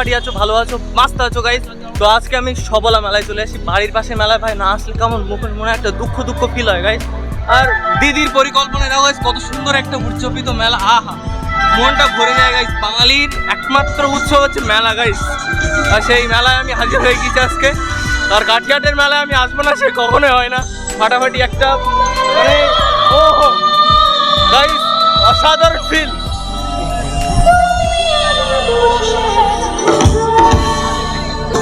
ফাটাফাটি আছো ভালো আছো মাস্ত আছো গাইস তো আজকে আমি সবলা মেলায় চলে আসি। বাড়ির পাশে মেলায় ভাই না আসলে কেমন মুখের মনে একটা দুঃখ দুঃখ ফিল হয় গাইস আর দিদির পরিকল্পনা guys, কত সুন্দর একটা উদযাপিত মেলা। আহা মনটা ভরে যায় গাইস বাঙালির একমাত্র উৎসব হচ্ছে মেলা গাইস আর সেই মেলায় আমি হাজির হয়ে গেছি আজকে। আর কাঠঘাটের মেলায় আমি আসব না সে কখনোই হয় না। ফাটাফাটি একটা মানে ও গাইস অসাধারণ ফিল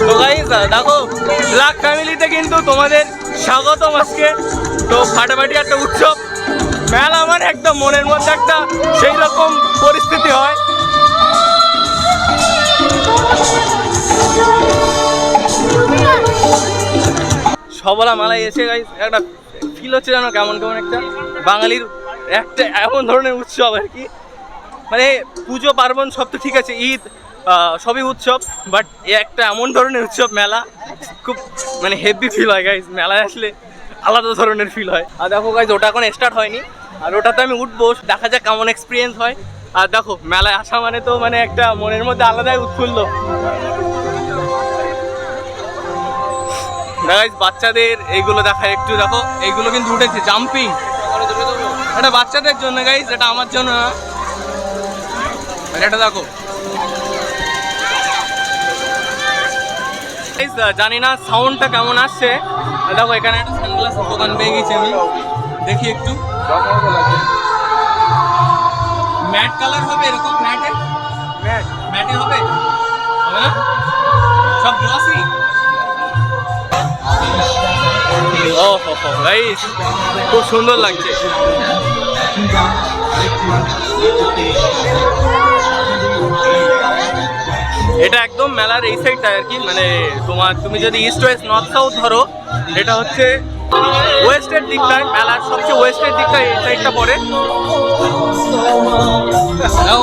তো গাইস দেখো ব্ল্যাক ফ্যামিলিতে কিন্তু তোমাদের স্বাগতম আজকে। তো ফাটাফাটি একটা উৎসব। মেলা মানে একদম মনের মধ্যে একটা সেই রকম পরিস্থিতি হয়। সবলা মেলায় এসে গাইস একটা ফিল হচ্ছে যেন কেমন কেমন একটা বাঙালির একটা এমন ধরনের উৎসব আর কি। মানে পুজো, পার্বণ সব তো ঠিক আছে, ঈদ সবই উৎসব বাট এ একটা এমন ধরনের উৎসব মেলা, খুব মানে হেভি ফিল হয় গাইজ মেলায় আসলে আলাদা ধরনের ফিল হয়। আর দেখো গাইজ ওটা এখন স্টার্ট হয়নি। আর ওটাতে আমি উঠবো, দেখা যাক কেমন এক্সপিরিয়েন্স হয়। আর দেখো, মেলায় আসা মানে তো মানে একটা মনের মধ্যে আলাদাই উৎফুল্ল। গাইজ বাচ্চাদের এইগুলো দেখা, একটু দেখো এইগুলো কিন্তু উঠেছে জাম্পিং এটা বাচ্চাদের জন্য গাইজ এটা আমার জন্য এটা দেখো জানি না সাউন্ডটা কেমন আসছে। দেখো, এখানে একটা সানগ্লাসের দোকান পেয়ে গেছি আমি। দেখি একটু। ম্যাট কালার হবে এরকম ম্যাটে ম্যাট হবে? সব গ্লসি হো খুব সুন্দর লাগছে। এটা একদম মেলার এই সাইডটা আর কি মানে তোমার তুমি যদি ইস্ট ওয়েস্ট নর্থ সাউথ ধরো এটা হচ্ছে ওয়েস্টের দিকটায় মেলার সবচেয়ে ওয়েস্টের দিকটায় এই সাইডটা পড়ে।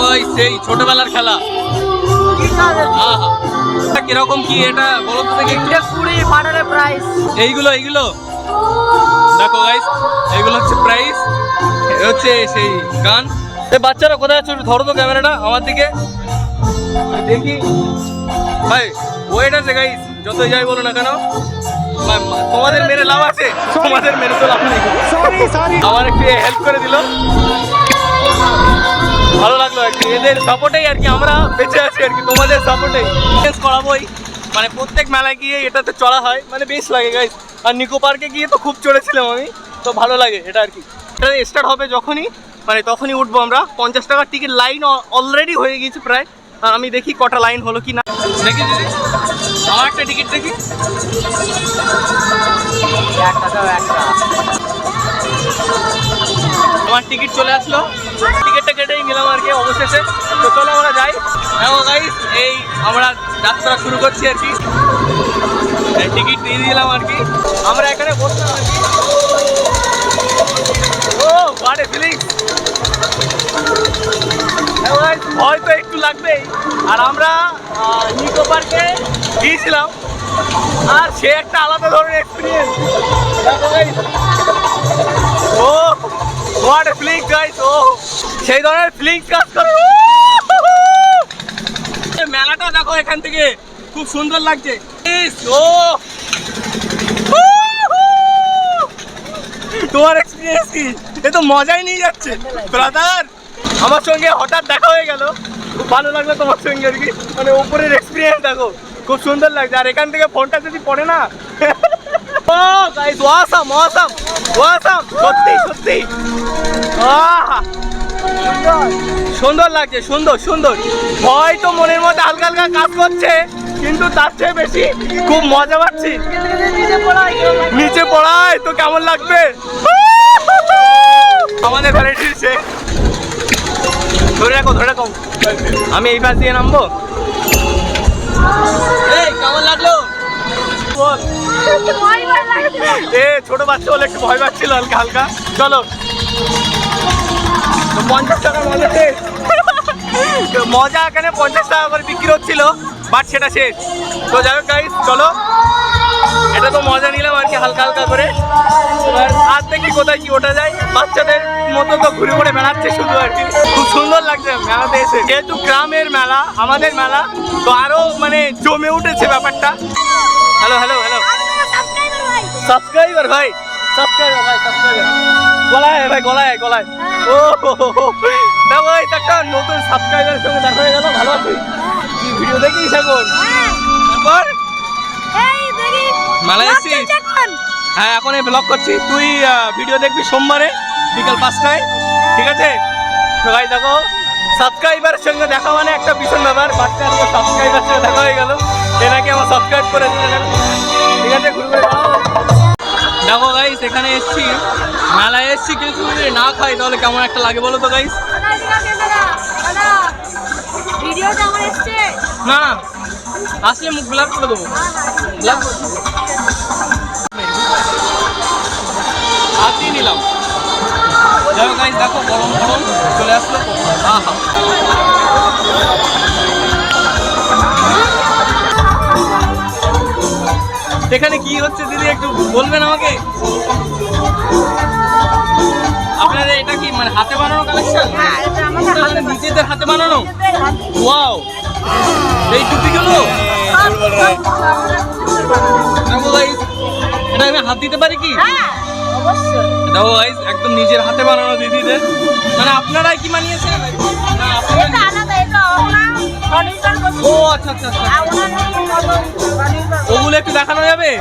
ওই সেই ছোটবেলার খেলা। এটা কীরকম কি এটা বলো তো দেখি। একটু। কুড়ি পাটারের প্রাইস এইগুলো এইগুলো? দেখো গাইস এইগুলো হচ্ছে প্রাইস হচ্ছে সেই গান। এই বাচ্চারা কোথায় আছো ধরো তো ক্যামেরাটা আমার দিকে। দেখি। ভাই ওয়েট আছে গাইস যতই যাই বলো না কেন তোমাদের মেরে লাভ আছে। তোমাদের মেরে তো লাভ নেই। আমার একটু হেল্প করে দিল। ভালো লাগল আর কি। এদের সাপোর্টেই আর কি আমরা বেঁচে আছি আর কি তোমাদের সাপোর্টেই করাবোই। মানে প্রত্যেক মেলায় গিয়ে এটাতে চড়া হয়। মানে বেশ লাগে গাইস আর নিকো পার্কে গিয়ে তো খুব চড়েছিলাম আমি। তো ভালো লাগে এটা আর কি। এটা স্টার্ট হবে যখনই। মানে তখনই উঠবো আমরা। পঞ্চাশ টাকার টিকিট লাইন অলরেডি হয়ে গেছে প্রায়। আমি দেখি কটা লাইন হলো কি না দেখি আমার একটা টিকিট দেখি। আমার টিকিট চলে আসলো। টিকিটটা কেটেই নিলাম আর কি অবশেষে। তো চলো আমরা যাই। দেখো গাইস এই আমরা যাত্রা শুরু করছি আর কি। টিকিট দিয়ে দিলাম আর কি। আমরা এখানে বসলাম আর কি। ও, বাড়ে ফিলিংস ভয় তো একটু লাগবেই। আর আমরা নিকো পার্কে গিয়েছিলাম। আর সে একটা আলাদা ধরনের এক্সপিরিয়েন্স ও হোয়াট ফিলিংস গাইস ও। সেই ধরনের ফিলিংস কাজ করে। মেলাটা দেখো এখান থেকে। খুব সুন্দর লাগছে। ও। তোমার এক্সপিরিয়েন্স কি? এ তো মজাই নিয়ে যাচ্ছে। ব্রাদার আমার সঙ্গে হঠাৎ দেখা হয়ে গেল। খুব ভালো লাগল তোমার সঙ্গে আর কি। মানে উপরের এক্সপিরিয়েন্স দেখো, খুব সুন্দর লাগছে। আর এখান থেকে ফোনটা যদি পড়ে না? ও সত্যি সত্যি। সুন্দর লাগছে, সুন্দর সুন্দর। ভয় তো মনের মধ্যে হালকা হালকা কাজ করছে, কিন্তু তার চেয়ে বেশি খুব মজা পাচ্ছি। নিচে পড়ায়, তো কেমন লাগবে? আমাদের সে ধরে রাখো ধরে রাখো। আমি এই পাশ দিয়ে নামবো? এই কেমন লাগল? এ ছোট বাচ্চা হলে একটু ভয় পাচ্ছিল হালকা হালকা। চলো। পঞ্চাশ টাকা মজা মজা এখানে পঞ্চাশ টাকা করে বিক্রি হচ্ছিল বাট সেটা শেষ। তো যাই হোক গাইস চলো। এটা তো মজা নিলাম আর কি হালকা হালকা করে। এবার আর দেখি কোথায় কি ওঠা যায়। বাচ্চাদের মতো তো ঘুরে ঘুরে বেড়াচ্ছে শুধু আর কি। খুব সুন্দর লাগছে মেলাতে এসে। যেহেতু গ্রামের মেলা আমাদের মেলা তো আরও মানে জমে উঠেছে ব্যাপারটা। হ্যালো হ্যালো হ্যালো সাবস্ক্রাইবার ভাই। সাবস্ক্রাইবার ভাই সাবস্ক্রাইবার গলায় ভাই গলায় গলায়। ও। না ভাই একটা নতুন সাবস্ক্রাইবারের সঙ্গে দেখা হয়ে গেল ভালো আছিস কি ভিডিও দেখিস এখন? তারপর? মেলায় এসেছিস হ্যাঁ এখন এই ব্লগ করছি। তুই ভিডিও দেখবি সোমবারে বিকাল পাঁচটায়। ঠিক আছে? তো ভাই দেখো সাবস্ক্রাইবারের সঙ্গে দেখা মানে একটা ভীষণ ব্যাপার। বাচ্চা সাবস্ক্রাইবার সঙ্গে দেখা হয়ে গেল। এনাকে আমার সাবস্ক্রাইব করে ঠিক আছে? ঘুরে ঘুরে দেখো গাইস এখানে এসছি। মেলায় এসছি। কিছু যদি না খাই তাহলে কেমন একটা লাগে বলো তো গাইস না না। আসলে মুখ ব্লার করে দেবো। ব্লার হাত দিয়ে নিলাম। দেখো গাইস দেখো গরম গরম চলে আসলো। আহা। এখানে কি হচ্ছে দিদি একটু বলবেন আমাকে? আপনাদের এটা কি মানে হাতে বানানো কালেকশন হ্যাঁ। নিজেদের হাতে বানানো। ওয়াও এই টুপিগুলো এটা আমি হাত দিতে পারি কি? হ্যাঁ অবশ্যই। দেখো গাইস একদম নিজের হাতে বানানো দিদিদের। মানে আপনারাই কি বানিয়েছেন? না আপনারা এটা আলাদা এটা ওনার স্বনির্ভর গোষ্ঠী। ও আচ্ছা আচ্ছা আচ্ছা। গোষ্ঠী। ওগুলো একটু দেখানো যাবে?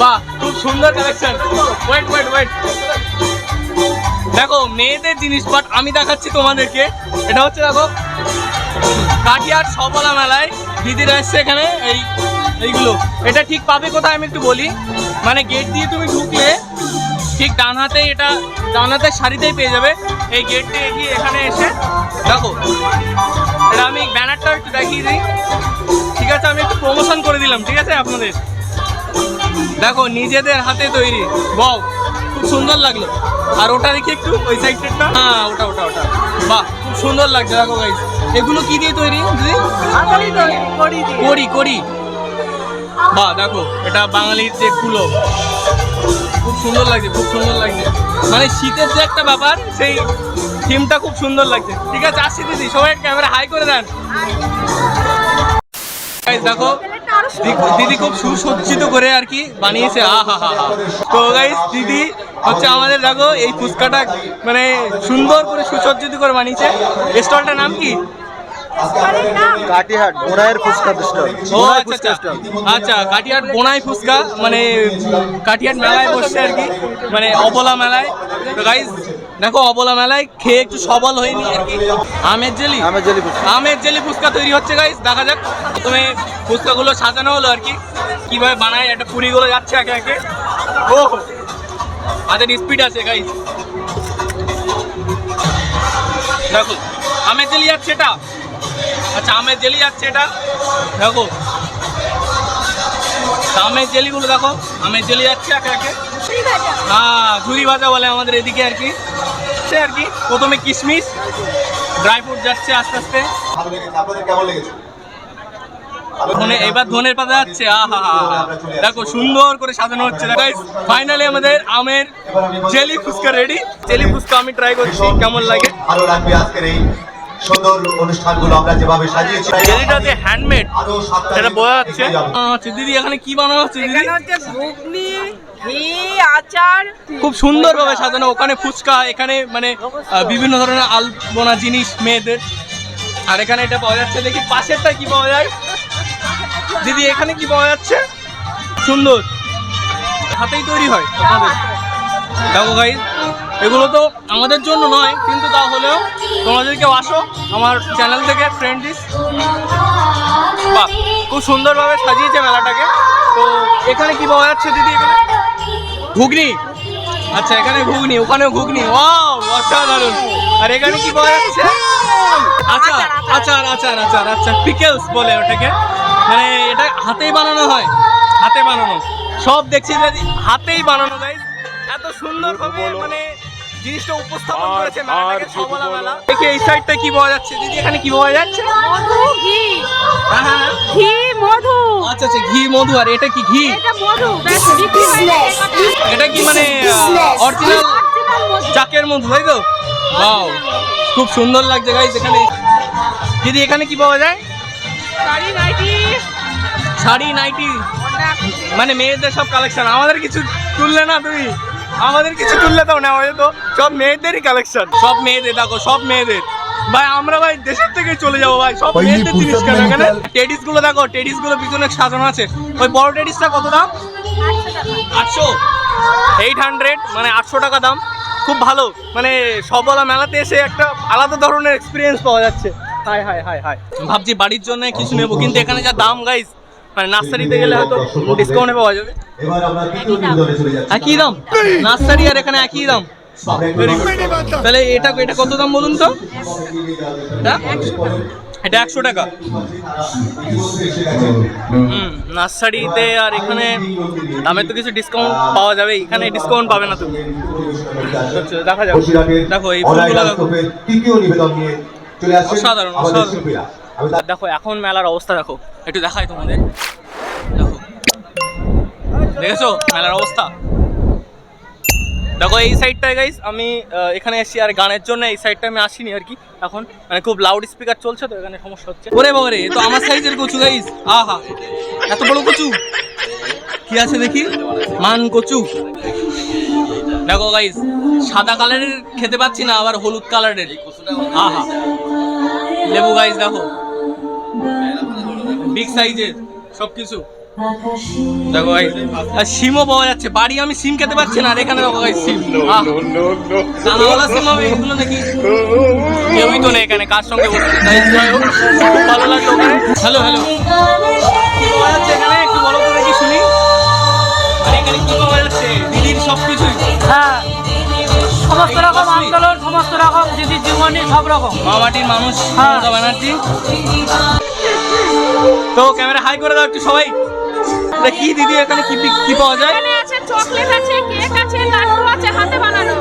বাহ খুব সুন্দর কালেকশন ওয়েট ওয়েট ওয়েট দেখো মেয়েদের জিনিস বাট আমি দেখাচ্ছি তোমাদেরকে। এটা হচ্ছে দেখো কাটিয়ার সবলা মেলায় দিদিরা এসছে এখানে এই এইগুলো। এটা ঠিক পাবে কোথায় আমি একটু বলি? মানে গেট দিয়ে তুমি ঢুকলে ঠিক ডান হাতে এটা ডান হাতের শাড়িতেই পেয়ে যাবে। এই গেট দিয়ে এগিয়ে এখানে এসে দেখো এটা আমি ব্যানারটা একটু দেখিয়ে দিই। ঠিক আছে আমি একটু প্রমোশন করে দিলাম ঠিক আছে আপনাদের? দেখো নিজেদের হাতে তৈরি। বাও খুব সুন্দর লাগল। আর ওটা দেখি একটু ওই সাইডটা হ্যাঁ ওটা ওটা ওটা। বাহ খুব সুন্দর লাগছে দেখো গাইস এগুলো কি দিয়ে তৈরি দিদি? করি করি বাহ দেখো, এটা বাঙালির যে কুলো। খুব সুন্দর লাগছে, খুব সুন্দর লাগছে। মানে শীতের যে একটা ব্যাপার, সেই থিমটা খুব সুন্দর লাগছে। ঠিক আছে, আসছি দিদি, সবাই ক্যামেরা হাই করে দেন। দেখো দিদি খুব সুসজ্জিত করে আর কি বানিয়েছে। আহা হা হা তো গাইস দিদি হচ্ছে আমাদের, দেখো, এই ফুচকাটা মানে সুন্দর করে সুসজ্জিত করে বানিয়েছে। স্টলটার নাম কি? কাটিহাট গোড়ায়ের ফুচকা স্টল ও আচ্ছা আচ্ছা। আচ্ছা কাটিহাট বোনাই ফুচকা মানে কাটিহাট মেলায় বসছে আর কি মানে অবলা মেলায়। তো দেখো অবলা মেলায় খেয়ে একটু সবল হয়নি আর কি। আমের জেলি? আমের জেলি আমের জেলি ফুচকা তৈরি হচ্ছে গাইস দেখা যাক। প্রথমে ফুচকাগুলো সাজানো হলো আর কি কীভাবে বানায় একটা পুরিগুলো যাচ্ছে একে একে। ও হাতের স্পিড আছে গাইস দেখো আমের জেলি যাচ্ছে এটা। আচ্ছা আমের জেলি যাচ্ছে এটা। দেখো। তা আমের জেলিগুলো দেখো। আমের জেলি যাচ্ছে একে একে। হ্যাঁ ঝুরি ভাজা বলে আমাদের এদিকে আর কি। সে আর কি। প্রথমে কিশমিশ ড্রাই ফ্রুট যাচ্ছে আস্তে আস্তে। ধনে এবার ধনের পাতা যাচ্ছে। আহা হা হা দেখো সুন্দর করে সাজানো হচ্ছে। ফাইনালি আমাদের আমের jelly fuchka ready jelly fuchka আমি ট্রাই করছি কেমন লাগে? ভালো লাগবে আজকের এই সুন্দর অনুষ্ঠানগুলো আমরা যেভাবে সাজিয়েছি জেলিটা যে হ্যান্ডমেড সেটা বোঝা যাচ্ছে? আচ্ছা দিদি এখানে কি বানানো হচ্ছে দিদি? এখানে হচ্ছে ঘুগনি ঘি আচার। খুব সুন্দর ভাবে সাজানো ওখানে ফুচকা এখানে মানে বিভিন্ন ধরনের আলপনা জিনিস মেয়েদের। আর এখানে এটা পাওয়া যাচ্ছে দেখি পাশেরটা কি পাওয়া যায়? দিদি এখানে কি পাওয়া যাচ্ছে? সুন্দর। হাতেই তৈরি হয় আপনাদের। দেখো ভাই এগুলো তো আমাদের জন্য নয় কিন্তু তা হলেও তোমাদের কেউ আসো আমার চ্যানেল থেকে ফ্রেন্ড বাহ খুব সুন্দরভাবে সাজিয়েছে মেলাটাকে। তো এখানে কি পাওয়া যাচ্ছে দিদি এখানে? ঘুগনি। আচ্ছা এখানে ঘুগনি ওখানেও ঘুগনি। ওয়াও অসাধারণ। আর এখানে কি পাওয়া যাচ্ছে? আচার আচার আচার। আচার আচ্ছা পিকেলস বলে ওটাকে। মানে এটা হাতেই বানানো হয়। হাতে বানানো। সব দেখছি হাতেই বানানো গাইস এত সুন্দর ভাবে মানে জিনিসটা উপস্থাপন করেছে মেলাটাকে সবলা মেলা। দেখি এই সাইডটা কি পাওয়া যাচ্ছে? দিদি এখানে কি পাওয়া যাচ্ছে? মধু ঘি। হ্যাঁ হ্যাঁ। ঘি মধু। আচ্ছা আচ্ছা ঘি মধু আর এটা কি ঘি? এটা মধু। এটা কি মানে অরিজিনাল অরিজিনাল চাকের মধু তাই তো? বাও খুব সুন্দর লাগছে গাইস এখানে। দিদি এখানে কি পাওয়া যায়? শাড়ি নাইটি। শাড়ি নাইটি। মানে মেয়েদের সব কালেকশন আমাদের কিছু তুললে না তুমি? আমাদের কিছু তুললে দাও না আমাদের তো সব মেয়েদেরই কালেকশন সব মেয়েদের দেখো সব মেয়েদের। ভাই আমরা ভাই দেশের থেকে চলে যাব ভাই সব মেয়েদের জিনিস কেন। এখানে টেডিসগুলো দেখো টেডিসগুলো পিছনে সাজানো আছে। ওই বড় টেডিসটা কত দাম? আটশো। এইট হান্ড্রেড মানে আটশো টাকা দাম। খুব ভালো। মানে সবলা মেলাতে এসে একটা আলাদা ধরনের এক্সপিরিয়েন্স পাওয়া যাচ্ছে। Hi hi hi hi. ভাবছি বাড়ির জন্য কিছু নেব কিন্তু এখানে যা দাম গাইস মানে নার্সারিতে গেলে হয়তো ডিসকাউন্টে পাওয়া যাবে। এবার আমরা তৃতীয় নিবেদনে চলে যাচ্ছি। একই দাম? নার্সারি আর এখানে একই দাম? তাহলে এটা এটা কত দাম বলুন তো? এটা? এটা একশো টাকা। হুম নার্সারিতে আর এখানে দামে তো কিছু ডিসকাউন্ট পাওয়া যাবে। এখানে ডিসকাউন্ট পাবে না তুমি। আচ্ছা, দেখা যাক। দেখো এই ফুলগুলো দেখো অসাধারণ, অসাধারণ। দেখো, এখন মেলার অবস্থা দেখো। একটু দেখাই তোমাদের। দেখো। দেখেছ? মেলার অবস্থা। দেখো, এই সাইডটায় গাইস আমি এখানে এসেছি আর গানের জন্য। এই সাইডটা আমি আসিনি আর কি। এখন মানে খুব লাউড স্পিকার চলছে তো, এখানে সমস্যা হচ্ছে। ওরে বাবারে তো আমার সাইজের কচু গাইস আহা, এত বড় কচু। কি আছে দেখি? মান কচু। দেখো গাইস সাদা কালারের খেতে পাচ্ছি না, আবার হলুদ কালারের আহা। লেবু গাইস দেখো। বিগ সাইজের সবকিছু। দেখো গাইস আর সিমও পাওয়া যাচ্ছে। বাড়ি আমি সিম খেতে পাচ্ছি না আর এখানে দেখো গাইস সিম দানাওয়ালা সিম হবে এগুলো নাকি? কেউই তো নেই এখানে কার সঙ্গে বসছে তাই ভালো লাগল ওখানে হ্যালো হ্যালো কি পাওয়া যাচ্ছে এখানে একটু বলো তো দেখি শুনি। আর এখানে কি পাওয়া যাচ্ছে? দিদির হ্যাঁ সমস্ত রকম আন্দোলন সমস্ত রকম জীবনী সব রকম। মামাটির মানুষ হ্যাঁ। মমতা ব্যানার্জি। তো ক্যামেরা হাই করে দাও একটু সবাই। কি দিদি এখানে কি কি পাওয়া যায়? এখানে আছে চকলেট আছে কেক আছে লাড্ডু আছে হাতে বানানো।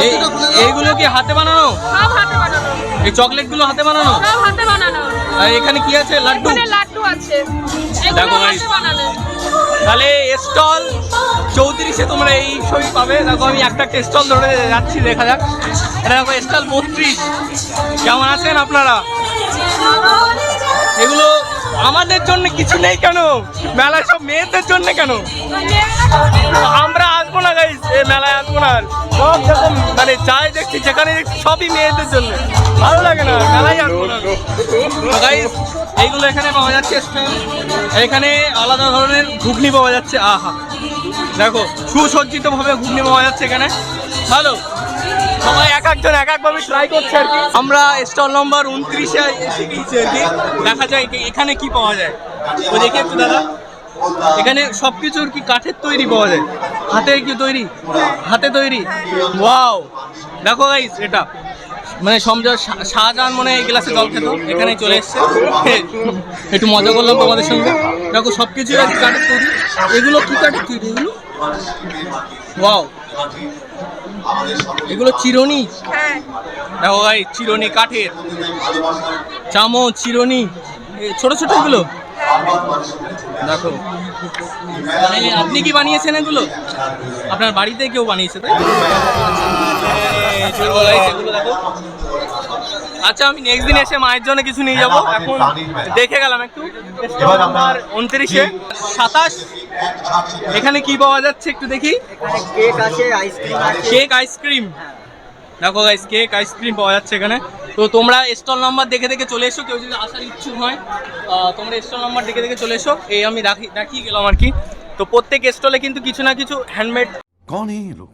এই- এইগুলো কি হাতে বানানো? সব হাতে বানানো। এই চকলেটগুলো হাতে বানানো? সব হাতে বানানো। আর এখানে কি আছে? লাড্ডু? এখানে লাড্ডু আছে। দেখো হাতে বানানো। তাহলে স্টল চৌত্রিশে তোমরা এই ছবি পাবে। দেখো আমি একটা একটা স্টল ধরে যাচ্ছি দেখা যাক। এটা দেখো স্টল বত্রিশ। কেমন আছেন আপনারা? এগুলো আমাদের জন্য কিছু নেই কেন? মেলায় সব মেয়েদের জন্য কেন? আমরা আসব না গাইস এই মেলায় আসব না। সব যখন মানে যাই দেখছি, যেখানে দেখছি, সবই মেয়েদের জন্য। ভালো লাগে না, মেলায় আসব না। গাইস এইগুলো এখানে পাওয়া যাচ্ছে এখানে আলাদা ধরনের ঘুগনি পাওয়া যাচ্ছে, আহা। দেখো সুসজ্জিত ভাবে ঘুগনি পাওয়া যাচ্ছে এখানে। ভালো। সবাই এক একজন, এক একভাবে ট্রাই করছে আর কি। আমরা স্টল নম্বর উনত্রিশে এসে গেছি আর কি। দেখা যায় এখানে কি পাওয়া যায়। তো দেখি একটু, দাদা। এখানে সবকিছুর কি কাঠের তৈরি পাওয়া যায়। হাতে কি তৈরি? হাতে তৈরি। ওয়াও দেখো গাইস এটা। মানে সমঝা শা- শাহজাহান মনে এই গ্লাসে জল খেত এখানে চলে এসছে। একটু মজা করলাম তোমাদের সঙ্গে। দেখো সব কিছু কাঠের তৈরি। এগুলো কি কাঠের তৈরি এগুলো? ওয়াও এগুলো চিরনি? হ্যাঁ। দেখো ভাই চিরনি কাঠের। চামচ চিরনি। ছোট ছোট এগুলো? দেখো। আপনি কি বানিয়েছেন এগুলো? আপনার বাড়িতে কেউ বানিয়েছে তাই আচ্ছা আমি নেক্সট দিন এসে মায়ের জন্য কিছু নিয়ে যাব। এখন দেখে গেলাম একটু। আমার উনত্রিশে সাতাশ। এখানে কি পাওয়া যাচ্ছে একটু দেখি। Cake ice cream. দেখো গাইস কেক আইসক্রিম পাওয়া যাচ্ছে এখানে। তো তোমরা স্টল নাম্বার দেখে দেখে চলে এসো কেউ যদি আসার ইচ্ছুক হয়। তোমরা স্টল নাম্বার দেখে দেখে চলে এসো। এই আমি রাখি দেখিয়ে গেলাম আর কি। তো প্রত্যেক স্টলে কিন্তু কিছু না কিছু হ্যান্ডমেড কোন এই লোক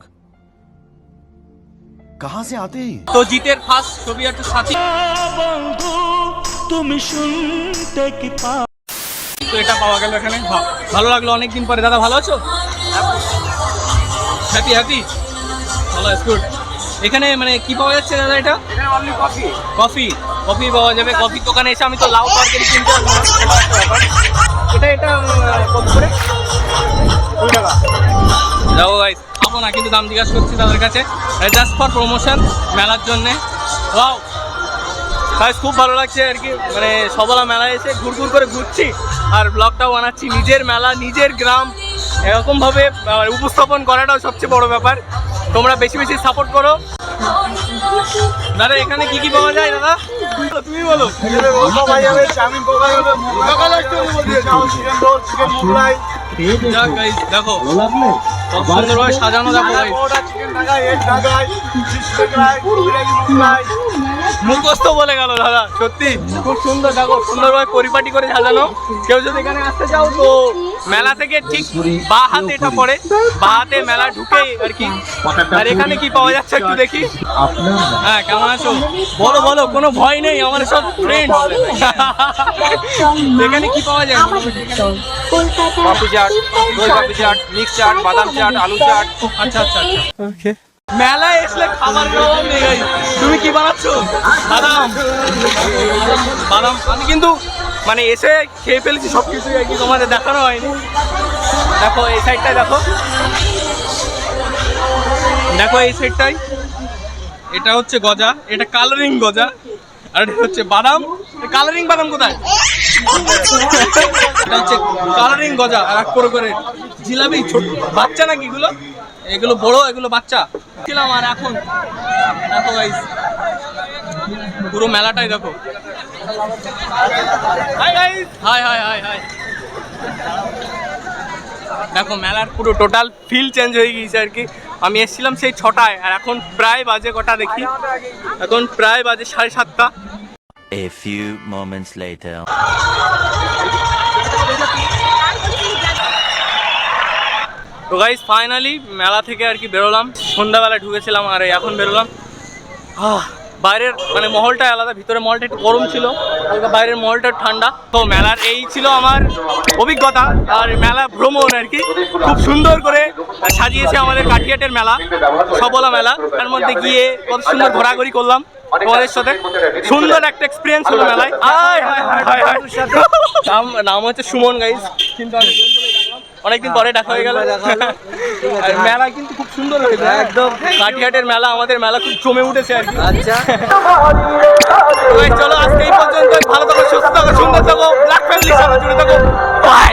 कहां से आते हैं ये? তো জিতের ফার্স্ট ছবি একটা সাথী তো এটা পাওয়া গেল এখানে বাহ, ভালো লাগলো অনেকদিন পরে দাদা ভালো আছো হ্যাপি হ্যাপি ভালো গুড এখানে মানে কি পাওয়া যাচ্ছে দাদা এটা কফি কফি পাওয়া যাবে কফির দোকানে এসে আমি তো লাউ তরকারি কিনতে পারবো না, সেটা একটা ব্যাপার। এটা এটা উম, কত করে যাবো গাইস খাব না কিন্তু দাম জিজ্ঞাসা করছি তাদের কাছে জাস্ট ফর প্রমোশন মেলার জন্যে ওয়াও গাইস খুব ভালো লাগছে আর কি মানে সবলা মেলায় এসে ঘুর ঘুর করে ঘুরছি আর ব্লগটাও বানাচ্ছি নিজের মেলা নিজের গ্রাম এরকমভাবে উপস্থাপন করাটাও সবচেয়ে বড় ব্যাপার তোমরা বেশি বেশি সাপোর্ট করো দাদা এখানে কি কি পাওয়া যায় দাদা তুমি বলো যাক দেখো। কত সুন্দরভাবে সাজানো দেখো guys। মুখস্থ বলে গেল দাদা সত্যি। খুব সুন্দর দেখো সুন্দরভাবে পরিপাটি করে সাজানো। কেউ যদি এখানে আসতে চাও তো মেলা থেকে ঠিক বা হাতে এটা পড়ে। বা হাতে মেলা ঢুকে আর কি। আর এখানে কি পাওয়া যাচ্ছে একটু দেখি। হ্যাঁ কেমন আছো? বলো বলো কোনো ভয় নেই আমার সব ফ্রেন্ড এখানে কি পাওয়া যায়? পাপড়ি চাট দই পাপড়ি চাট মিক্স চাট বাদাম চাট আলু চাট। আচ্ছা আচ্ছা আচ্ছা। মেলায় এসলে খাবার অভাব নেই। তুমি কি বানাচ্ছ? বাদাম। বাদাম। আমি কিন্তু মানে এসে খেয়ে ফেলেছি সব আর কি তোমাদের দেখানো হয়নি। দেখো, এই সাইডটাই দেখো। দেখো, এই সাইডটাই এটা হচ্ছে গজা, এটা কালারিং গজা, আর এটা হচ্ছে বাদাম। কালারিং বাদাম কোথায়? এটা হচ্ছে কালারিং গজা, আর এক করে করে জিলাপি, ছোট বাচ্চা নাকি এগুলো? এগুলো বড়, এগুলো বাচ্চা। ছিলাম আর এখন, দেখো গাইস পুরো মেলাটাই দেখো। হাই হাই হাই হাই দেখো, মেলার পুরো টোটাল ফিল চেঞ্জ হয়ে গিয়েছে আর কি। আমি এসেছিলাম সেই ছটায়, আর এখন প্রায় বাজে কটা দেখি। এখন প্রায় বাজে সাড়ে সাতটা। A few moments later. তো গাইস ফাইনালি মেলা থেকে আর কি বেরোলাম। সন্ধ্যাবেলা ঢুকেছিলাম আর এখন বেরোলাম। বাইরের মানে মহলটা আলাদা, ভিতরে মলটা একটু গরম ছিল বাইরের মলটা ঠান্ডা। তো মেলার এই ছিল আমার অভিজ্ঞতা আর মেলা ভ্রমণ আর কি। খুব সুন্দর করে সাজিয়েছে আমাদের কাঠিয়াটের মেলা, সবলা মেলা। তার মধ্যে গিয়ে কত সুন্দর ঘোরাঘুরি করলাম তোমাদের সাথে। সুন্দর একটা এক্সপিরিয়েন্স হলো মেলায়। নাম হচ্ছে সুমন গাইস কিন্তু। অনেকদিন পরে দেখা হয়ে গেল। আর মেলা কিন্তু খুব সুন্দর হয়েছে একদম। কাঠিয়াটের মেলা আমাদের মেলা খুব জমে উঠেছে আর কি। আচ্ছা। চলো আজকে এই পর্যন্ত ভালো থাকো সুস্থ থাকো সুন্দর থাকো ব্ল্যাক ফ্যামিলির সাথে জুড়ে থাকো। বাই